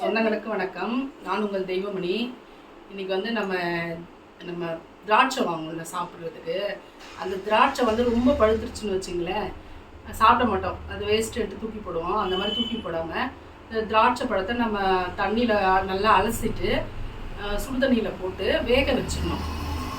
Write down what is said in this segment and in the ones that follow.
சொந்தங்களுக்கு வணக்கம். நான் உங்கள் தெய்வமணி. இன்னைக்கு வந்து நம்ம நம்ம திராட்சை வாங்குவோம்ல சாப்பிட்றதுக்கு. அந்த திராட்சை வந்து ரொம்ப பழுத்துருச்சுன்னு வச்சுங்களேன். சாப்பிட மாட்டோம். அது வேஸ்ட் எடுத்து தூக்கி போடுவோம். அந்த மாதிரி தூக்கி போடாமல் இந்த திராட்சை பழத்தை நம்ம தண்ணியில் நல்லா அலசிட்டு சுடுதண்ணியில் சுடு தண்ணியில் போட்டு வேக வச்சிடணும்.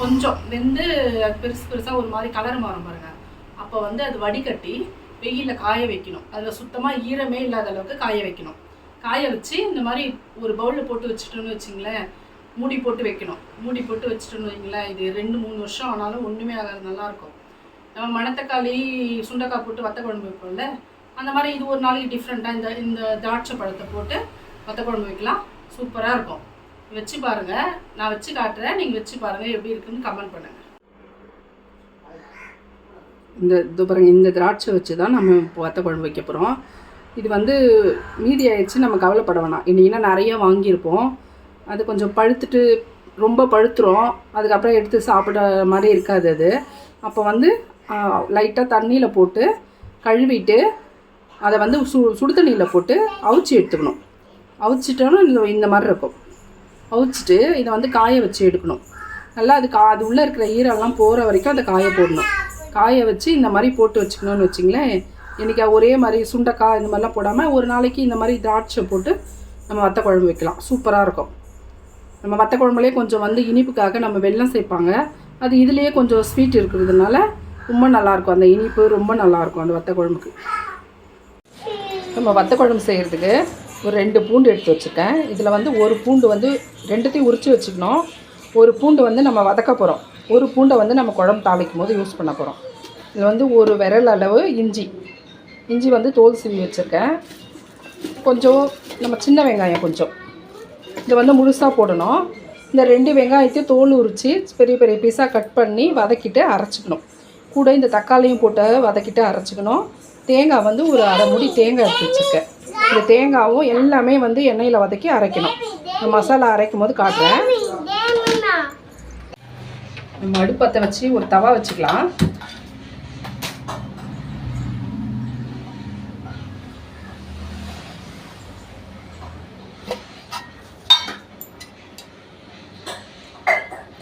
கொஞ்சம் வெந்து அது பெருசு பெருசாக ஒரு மாதிரி கலர் மாறும் பாருங்கள் அப்போ வந்து அது வடிகட்டி வெயிலில் காய வைக்கணும். அதில் சுத்தமாக ஈரமே இல்லாத அளவுக்கு காய வைக்கணும். காய வச்சு இந்த மாதிரி ஒரு பவுலில் போட்டு வச்சுட்டோன்னு வச்சிங்களேன் மூடி போட்டு வைக்கணும். மூடி போட்டு வச்சுட்டோன்னு வைங்களேன் இது ரெண்டு மூணு வருஷம் ஆனாலும் ஒன்றுமே ஆகாது நல்லாயிருக்கும். நம்ம மணத்தக்காளி சுண்டக்காய் போட்டு வத்த குழம்பு வைப்போம்ல அந்த மாதிரி இது ஒரு நாளைக்கு டிஃப்ரெண்ட்டாக இந்த இந்த திராட்சை பழத்தை போட்டு வத்த குழம்பு வைக்கலாம். சூப்பராக இருக்கும். வச்சு பாருங்கள் நான் வச்சு காட்டுறேன். நீங்கள் வச்சு பாருங்கள் எப்படி இருக்குன்னு கமெண்ட் பண்ணுங்கள் இந்த இது பாருங்கள் இந்த திராட்சை வச்சு தான் நம்ம இப்போ வத்த குழம்பு வைக்க போகிறோம் இது வந்து மீதி ஆயிடுச்சு நம்ம கவலைப்பட வேணாம். இன்னைக்குன்னா நிறைய வாங்கியிருப்போம். அது கொஞ்சம் பழுத்துட்டு ரொம்ப பழுத்துரும். அதுக்கப்புறம் எடுத்து சாப்பிட்ற மாதிரி இருக்காது அது. அப்போ வந்து லைட்டாக தண்ணியில் போட்டு கழுவிட்டு அதை வந்து சு சுடு தண்ணியில் போட்டு அவிச்சு எடுத்துக்கணும். அவிச்சிட்டோன்னா இந்த இந்த மாதிரி இருக்கும். அவிச்சிட்டு இதை வந்து காய வச்சு எடுக்கணும். நல்லா அது கா அது உள்ளே இருக்கிற ஈரம்லாம் போகிற வரைக்கும் அதை காய போடணும். காய வச்சு இந்த மாதிரி போட்டு வச்சுக்கணும்னு வச்சிங்களேன் இன்றைக்கி ஒரே மாதிரி சுண்டக்காய் இந்த மாதிரிலாம் போடாமல் ஒரு நாளைக்கு இந்த மாதிரி திராட்சை போட்டு நம்ம வத்த குழம்பு வைக்கலாம். சூப்பராக இருக்கும். நம்ம வத்த குழம்புலேயே கொஞ்சம் வந்து இனிப்புக்காக நம்ம வெள்ளம் சேர்ப்பாங்க. அது இதுலேயே கொஞ்சம் ஸ்வீட் இருக்கிறதுனால ரொம்ப நல்லாயிருக்கும் அந்த இனிப்பு ரொம்ப நல்லாயிருக்கும் அந்த வத்த குழம்புக்கு. நம்ம வத்த குழம்பு செய்கிறதுக்கு ஒரு ரெண்டு பூண்டு எடுத்து வச்சுருக்கேன். இதில் வந்து ஒரு பூண்டு வந்து ரெண்டுத்தையும் உரித்து வச்சுக்கணும். ஒரு பூண்டு வந்து நம்ம வதக்க போகிறோம் ஒரு பூண்டை வந்து நம்ம குழம்பு தாளிக்கும் போது யூஸ் பண்ண போகிறோம் இதில் வந்து ஒரு விரல் அளவு இஞ்சி. இஞ்சி வந்து தோல் சீவி வச்சுருக்கேன். கொஞ்சம் நம்ம சின்ன வெங்காயம் கொஞ்சம். இதை வந்து முழுசாக போடணும். இந்த ரெண்டு வெங்காயத்தையும் தோல் உரித்து பெரிய பெரிய பீஸாக கட் பண்ணி வதக்கிட்டு அரைச்சிக்கணும். கூட இந்த தக்காளியும் போட்டு வதக்கிட்டு அரைச்சிக்கணும். தேங்காய் வந்து ஒரு அரை முடி தேங்காய் எடுத்து வச்சுருக்கேன். இந்த தேங்காவும் எல்லாமே வந்து எண்ணெயில் வதக்கி அரைக்கணும். இந்த மசாலா அரைக்கும் போது காட்டுறேன். நம்ம அடுப்பத்தை வச்சு ஒரு தவா வச்சுக்கலாம்.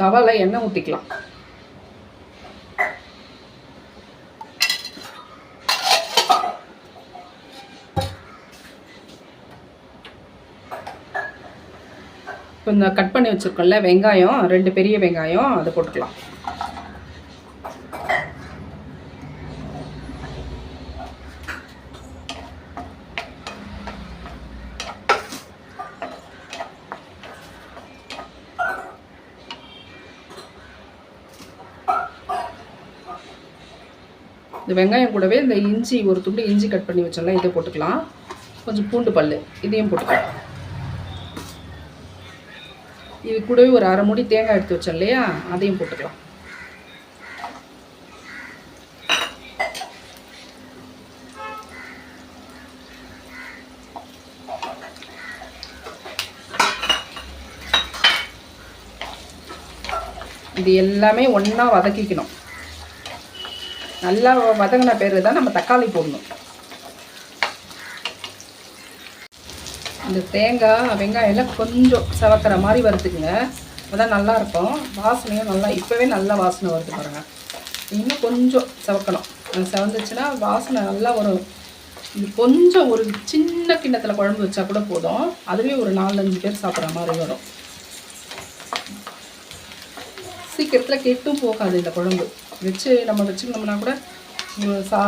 தவால எண்ணெய் ஊற்றிக்கலாம் இப்போ இந்த கட் பண்ணி வச்சுருக்கோம்ல வெங்காயம் ரெண்டு பெரிய வெங்காயம் அதை போட்டுக்கலாம். இந்த வெங்காயம் கூடவே இந்த இஞ்சி ஒரு துண்டு இஞ்சி கட் பண்ணி வச்சோம்னா இதை போட்டுக்கலாம். கொஞ்சம் பூண்டு பல் இதையும் போட்டுக்கலாம். இது கூடவே ஒரு அரை மூடி தேங்காய் எடுத்து வச்சோம் இல்லையா? அதையும் போட்டுக்கலாம். இது எல்லாமே ஒன்றா வதக்கிக்கணும். நல்லா வதங்கின பேர் தான் நம்ம தக்காளி போடணும். இந்த தேங்காய் வெங்காயம் எல்லாம் கொஞ்சம் சவக்கிற மாதிரி வறுத்துக்குங்க. அதான் நல்லாயிருக்கும் வாசனையும் நல்லா இப்போவே நல்லா வாசனை வருது பாருங்க. இன்னும் கொஞ்சம் சவக்கணும். அது செவந்துச்சுன்னா வாசனை நல்லா வரும் இது கொஞ்சம் ஒரு சின்ன கிண்ணத்தில் குழம்பு வச்சா கூட போதும். அதுவே ஒரு நாலஞ்சு பேர் சாப்பிட்ற மாதிரி வரும். சீக்கிரத்தில் கெட்டும் போகாது இந்த குழம்பு. வச்சு நம்ம வச்சுருந்தோம்னா கூட சா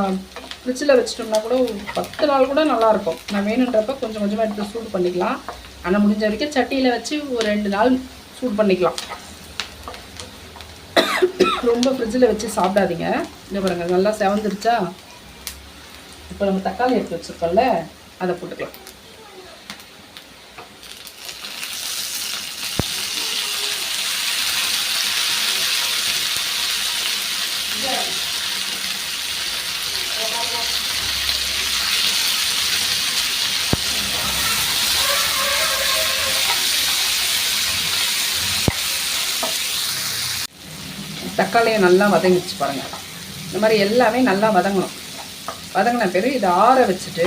ஃப்ரிட்ஜில் வச்சிட்டோம்னா கூட ஒரு பத்து நாள் கூட நல்லாயிருக்கும். நான் வேணுன்றப்ப கொஞ்சம் கொஞ்சமாக எடுத்து சூடு பண்ணிக்கலாம். ஆனால் முடிஞ்ச வரைக்கும் சட்டியில் வச்சு ஒரு ரெண்டு நாள் சூடு பண்ணிக்கலாம். ரொம்ப ஃப்ரிட்ஜில் வச்சு சாப்பிடாதீங்க. இந்த பாருங்கள் நல்லா செவந்துருச்சா? இப்போ நம்ம தக்காளி எடுத்து வச்சுருக்கோம்ல அதை போட்டுக்கலாம். தக்காளியை நல்லா வதங்கிச்சு பாருங்கள் இந்த மாதிரி எல்லாமே நல்லா வதங்கணும். வதங்கின பிறகு இதை ஆற வச்சுட்டு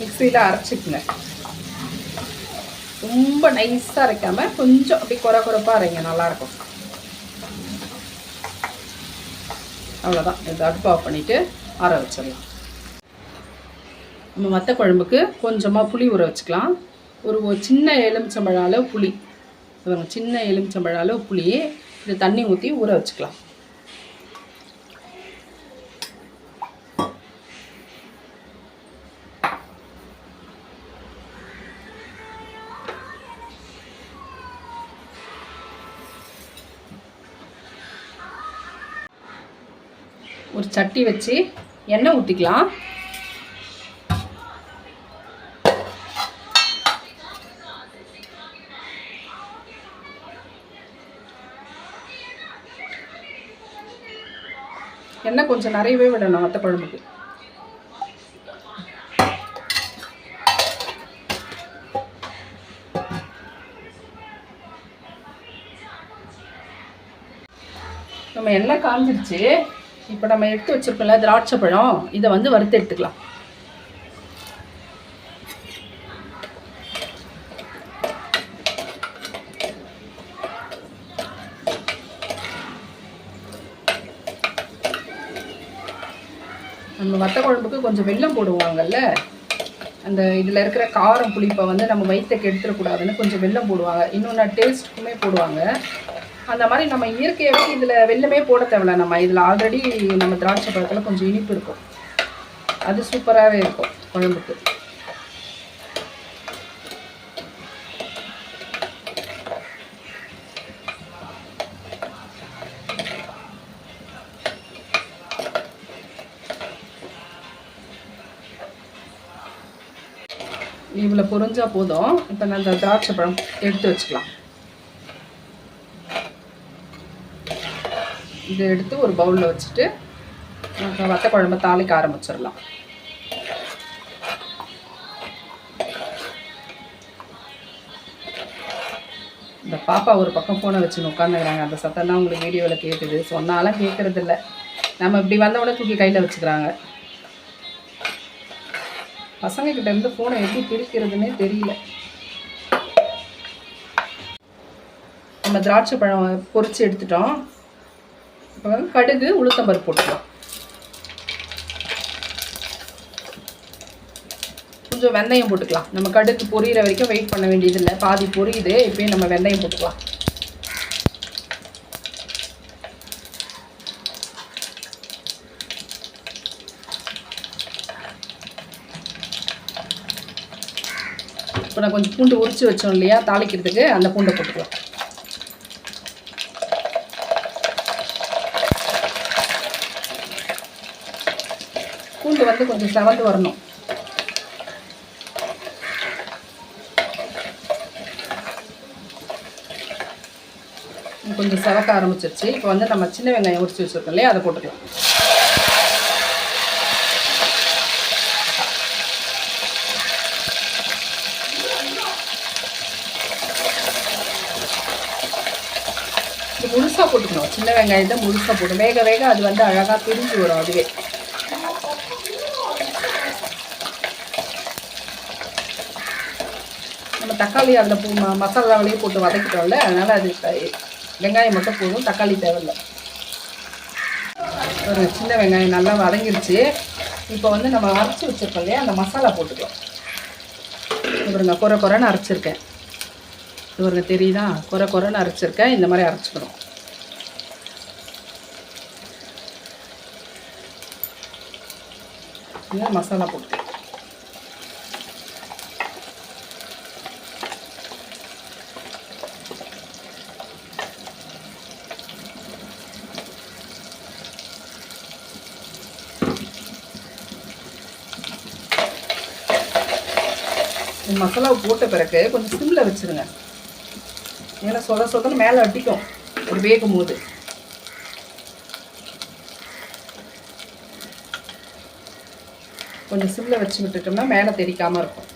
மிக்சியில் அரைச்சிக்குங்க. ரொம்ப நைஸாக அரைக்காமல் கொஞ்சம் அப்படி குறை குறைப்பாக அரைங்க நல்லாயிருக்கும் அவ்வளோதான் இது அடுப்பு ஆஃப் பண்ணிவிட்டு ஆற வச்சிடலாம். நம்ம வத்த குழம்புக்கு கொஞ்சமாக புளி ஊற வச்சுக்கலாம். ஒரு சின்ன எலுமிச்சம்பழ அளவு புளி. சின்ன எலுமிச்சம்பழ அளவு புளி. இது தண்ணி ஊற்றி ஊற வச்சுக்கலாம். ஒரு சட்டி வச்சு எண்ணெய் ஊற்றிக்கலாம் எண்ணெய் கொஞ்சம் நிறையவே விடணும் வத்த குழம்புக்கு. நம்ம எண்ணெய் காஞ்சிருச்சு. இப்போ நம்ம எடுத்து வச்சுருக்கோம்ல திராட்சை பழம் இதை வந்து வறுத்து எடுத்துக்கலாம். நம்ம வத்த குழம்புக்கு கொஞ்சம் வெல்லம் போடுவாங்கல்ல? அந்த இதில் இருக்கிற காரம் புளிப்பை வந்து நம்ம வயிற்றுக்கு எடுத்துடக்கூடாதுன்னு கொஞ்சம் வெல்லம் போடுவாங்க. இன்னொன்று டேஸ்ட்டுக்குமே போடுவாங்க. அந்த மாதிரி நம்ம இயற்கையாகவே இதில் வெல்லமே போட தேவையில்ல நம்ம. இதில் ஆல்ரெடி நம்ம திராட்சை பழத்தில் கொஞ்சம் இனிப்பு இருக்கும். அது சூப்பராகவே இருக்கும் குழம்புக்கு. பொறிஞ்சா போதும். இப்போ நான் இந்த திராட்சை பழம் எடுத்து வச்சுக்கலாம். இதை எடுத்து ஒரு பவுலில் வச்சுட்டு நம்ம வத்த குழம்பு தாளிக்க ஆரம்பிச்சிடலாம். இந்த பாப்பா ஒரு பக்கம் ஃபோனை வச்சு உட்காந்துக்கிறாங்க அந்த சத்தம் தான் உங்களுக்கு வீடியோவில் கேட்குது சொன்னாலும் கேட்குறதில்ல நம்ம இப்படி வந்தவுடனே தூக்கி கையில் வச்சுக்கிறாங்க. பசங்க கிட்ட இருந்து ஃபோனை எப்படி பிரிக்கிறதுனே தெரியல. நம்ம திராட்சை பழம் பொறிச்சு எடுத்துட்டோம். இப்போ வந்து கடுகு உளுத்தம்பருப்பு போட்டுக்கலாம். கொஞ்சம் வெந்தயம் போட்டுக்கலாம். நம்ம கடுகு பொரியிற வரைக்கும் வெயிட் பண்ண வேண்டியதில்லை. பாதி பொரியுது இப்போயே நம்ம வெந்தயம் போட்டுக்கலாம். இப்போ நான் கொஞ்சம் பூண்டு உரிச்சு வச்சோம் இல்லையா? தாளிக்கிறதுக்கு அந்த பூண்டை போட்டுக்கலாம். பூண்டு வந்து கொஞ்சம் செவந்து வரணும். கொஞ்சம் செவக்க ஆரம்பிச்சிருச்சு. இப்போ வந்து நம்ம சின்ன வெங்காயம் உரிச்சு வச்சுருக்கோம் இல்லையா? அதை போட்டுக்கலாம். முழுசாக போட்டுக்கணும். சின்ன வெங்காயத்தை முழுசாக போட்டு வேக வேக அது வந்து அழகாக பிரிஞ்சு வரும் அதுவே. நம்ம தக்காளி அதில் போ ம- மசாலாவிலேயே போட்டு வதக்கிட்டோம்ல அதனால் அது வெங்காயம் மட்டும் போதும் தக்காளி தேவையில்லை. ஒரு சின்ன வெங்காயம் நல்லா வதங்கிருச்சு. இப்போ வந்து நம்ம அரைச்சி வச்சிருக்கோம் இல்லையா அந்த மசாலா போட்டுக்கலாம். இவருங்க குறை குறைன்னு அரைச்சிருக்கேன். இவருங்க தெரியுதா? குறை குறைன்னு அரைச்சிருக்கேன். இந்த மாதிரி அரைச்சிக்கணும். இந்த மசாலா போட்டு மசாலாவை போட்ட பிறகு கொஞ்சம் சிம்மில் வச்சுருங்க. ஏன்னா சொத சொதன்னு மேலே அடிக்கும். ஒரு வேகும் போது கொஞ்சம் சிம்மில் வச்சு விட்டுட்டோம்னா மேலே தெரிக்காமல் இருக்கும்.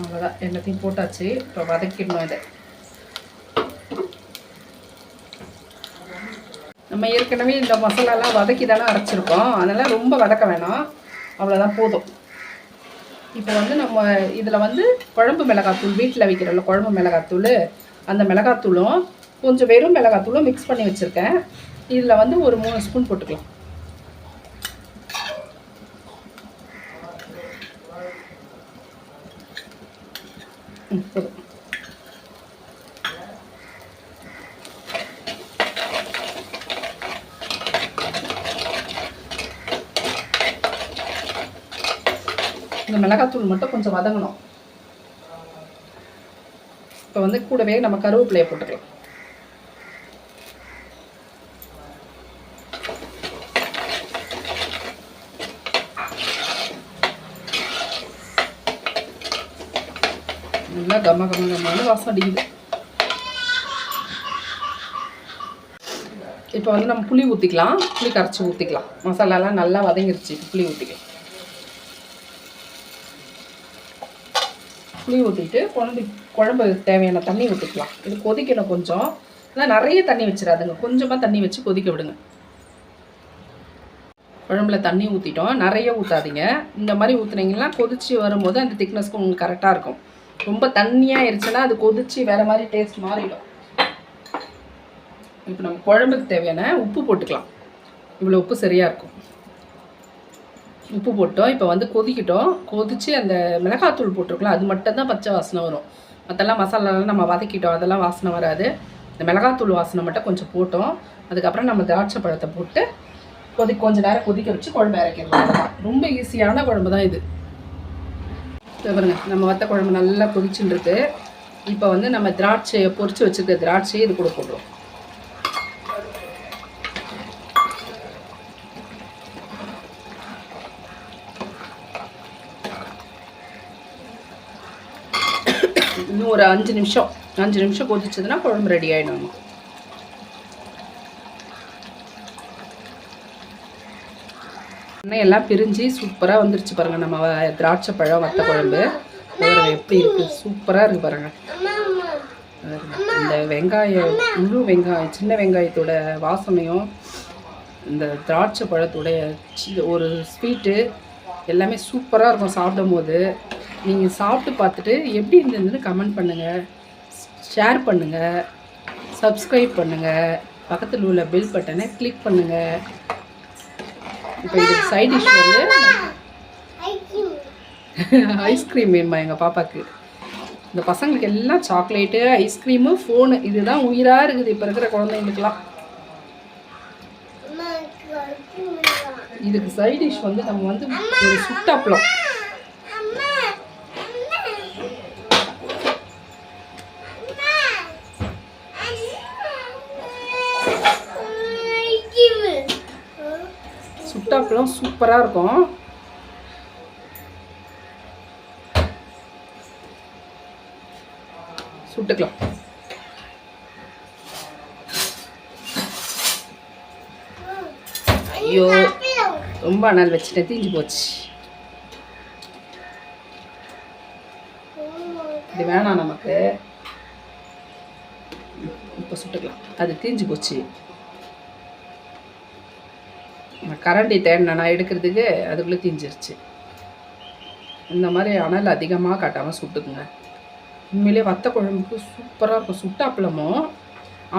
அவ்வளோதான் எல்லாத்தையும் போட்டாச்சு. இப்போ வதக்கிடணும் இதை. நம்ம ஏற்கனவே இந்த மசாலாலாம் வதக்கி தானே அரைச்சிருக்கோம். அதனால் ரொம்ப வதக்க வேணாம். அவ்வளோதான் போதும். இப்போ வந்து நம்ம இதில் வந்து குழம்பு மிளகாத்தூள் வீட்டில் வைக்கிறோம்ல குழம்பு மிளகாத்தூள் அந்த மிளகாத்தூளும் கொஞ்சம் வெறும் மிளகாத்தூளும் மிக்ஸ் பண்ணி வச்சுருக்கேன். இதில் வந்து ஒரு மூணு ஸ்பூன் போட்டுக்கலாம். போதும். மிளகாத்தூள் மட்டும் கொஞ்சம் வதங்கணும். இப்போ வந்து கூடவே நம்ம கருவேப்பிலையை போட்டுக்கலாம். நல்லா கம்ம கம்ம கம்மான வாசம் அடிக்குது. இப்போ வந்து நம்ம புளி ஊற்றிக்கலாம் புளி கரைச்சி ஊற்றிக்கலாம் மசாலாலாம் நல்லா வதங்கிருச்சு. புளி ஊற்றிக்கலாம் புளி ஊற்றிட்டு குழம்பு குழம்பு தேவையான தண்ணி ஊற்றிக்கலாம் இது கொதிக்கணும் கொஞ்சம். ஆனால் நிறைய தண்ணி வச்சிடாதுங்க. கொஞ்சமாக தண்ணி வச்சு கொதிக்க விடுங்க. குழம்புல தண்ணி ஊற்றிட்டோம் நிறைய ஊற்றாதீங்க இந்த மாதிரி ஊற்றுனீங்கன்னா கொதிச்சு வரும்போது அந்த திக்னஸ்க்கு உங்களுக்கு கரெக்டாக இருக்கும். ரொம்ப தண்ணியாக இருந்துச்சுன்னா அது கொதிச்சு வேறு மாதிரி டேஸ்ட் மாறிடும். இப்போ நம்ம குழம்புக்கு தேவையான உப்பு போட்டுக்கலாம். இவ்வளோ உப்பு சரியாக இருக்கும். உப்பு போட்டோம். இப்போ வந்து கொதிக்கிட்டோம். கொதித்து அந்த மிளகாத்தூள் போட்டிருக்கலாம் அது மட்டும்தான் பச்சை வாசனை வரும். மற்றெல்லாம் மசாலாலாம் நம்ம வதக்கிட்டோம். அதெல்லாம் வாசனை வராது. இந்த மிளகாத்தூள் வாசனை மட்டும் கொஞ்சம் போட்டோம். அதுக்கப்புறம் நம்ம திராட்சை பழத்தை போட்டு கொதி கொஞ்ச நேரம் கொதிக்க வச்சு குழம்பு இறக்கிடலாம் ரொம்ப ஈஸியான குழம்பு தான் இது. பாருங்க நம்ம வத்த குழம்பு நல்லா கொதிச்சுட்டு இப்போ வந்து நம்ம திராட்சையை பொறிச்சு வச்சுருக்க திராட்சையை இது கூட போடுறோம் இன்னும் ஒரு அஞ்சு நிமிஷம். அஞ்சு நிமிஷம் கொதிச்சதுன்னா குழம்பு ரெடி ஆகிடும் நமக்கு எண்ணெய் எல்லாம் பிரிஞ்சு சூப்பராக வந்துருச்சு பாருங்கள் நம்ம திராட்சை பழம் வத்த குழம்பு. எப்படி இருக்குது சூப்பராக இருக்குது பாருங்கள் பாருங்க. இந்த வெங்காயம் முழு வெங்காயம் சின்ன வெங்காயத்தோட வாசனையும் இந்த திராட்சை பழத்தோடைய ஒரு ஸ்வீட்டு எல்லாமே சூப்பராக இருக்கும் சாப்பிடும் போது நீங்கள் சாப்பிட்டு பார்த்துட்டு எப்படி இருந்ததுன்னு கமெண்ட் பண்ணுங்கள் ஷேர் பண்ணுங்கள் சப்ஸ்கிரைப் பண்ணுங்கள் பக்கத்தில் உள்ள பெல் பட்டனை கிளிக் பண்ணுங்கள் இப்போ இதுக்கு சைட் டிஷ் வந்து ஐஸ்கிரீம் வேணுமா எங்கள் பாப்பாக்கு? இந்த பசங்களுக்கு எல்லாம் சாக்லேட்டு ஐஸ்கிரீமு ஃபோனு இதுதான் உயிராக இருக்குது இப்போ இருக்கிற குழந்தைங்களுக்குலாம் இதுக்கு சைட் டிஷ் வந்து நம்ம வந்து ஒரு சுட்டாப்பளம் சுட்டாப்பளம் சூப்பராக இருக்கும். சுட்டுக்கலாம். ஐயோ ரொம்ப நாள் வச்சுட்டேன் தீஞ்சு போச்சு. இது வேணாம் நமக்கு. இப்போ சுட்டுக்கலாம். அது தீஞ்சு போச்சு. கரண்டி தேடினேன். நான் எடுக்கிறதுக்கு அதுக்குள்ளே தீஞ்சிருச்சு. இந்த மாதிரி அனல் அதிகமாக காட்டாமல் சுட்டுக்குங்க உண்மையிலே வத்த குழம்புக்கு சூப்பராக இருக்கும். சுட்ட அப்பளமும்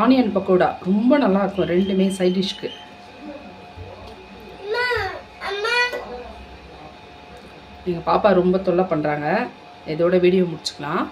ஆனியன் பக்கோடா ரொம்ப நல்லா இருக்கும். ரெண்டுமே சைட் டிஷ்க்கு எங்கள் பாப்பா ரொம்ப தொல்லை பண்ணுறாங்க இதோட வீடியோ முடிச்சுக்கலாம்.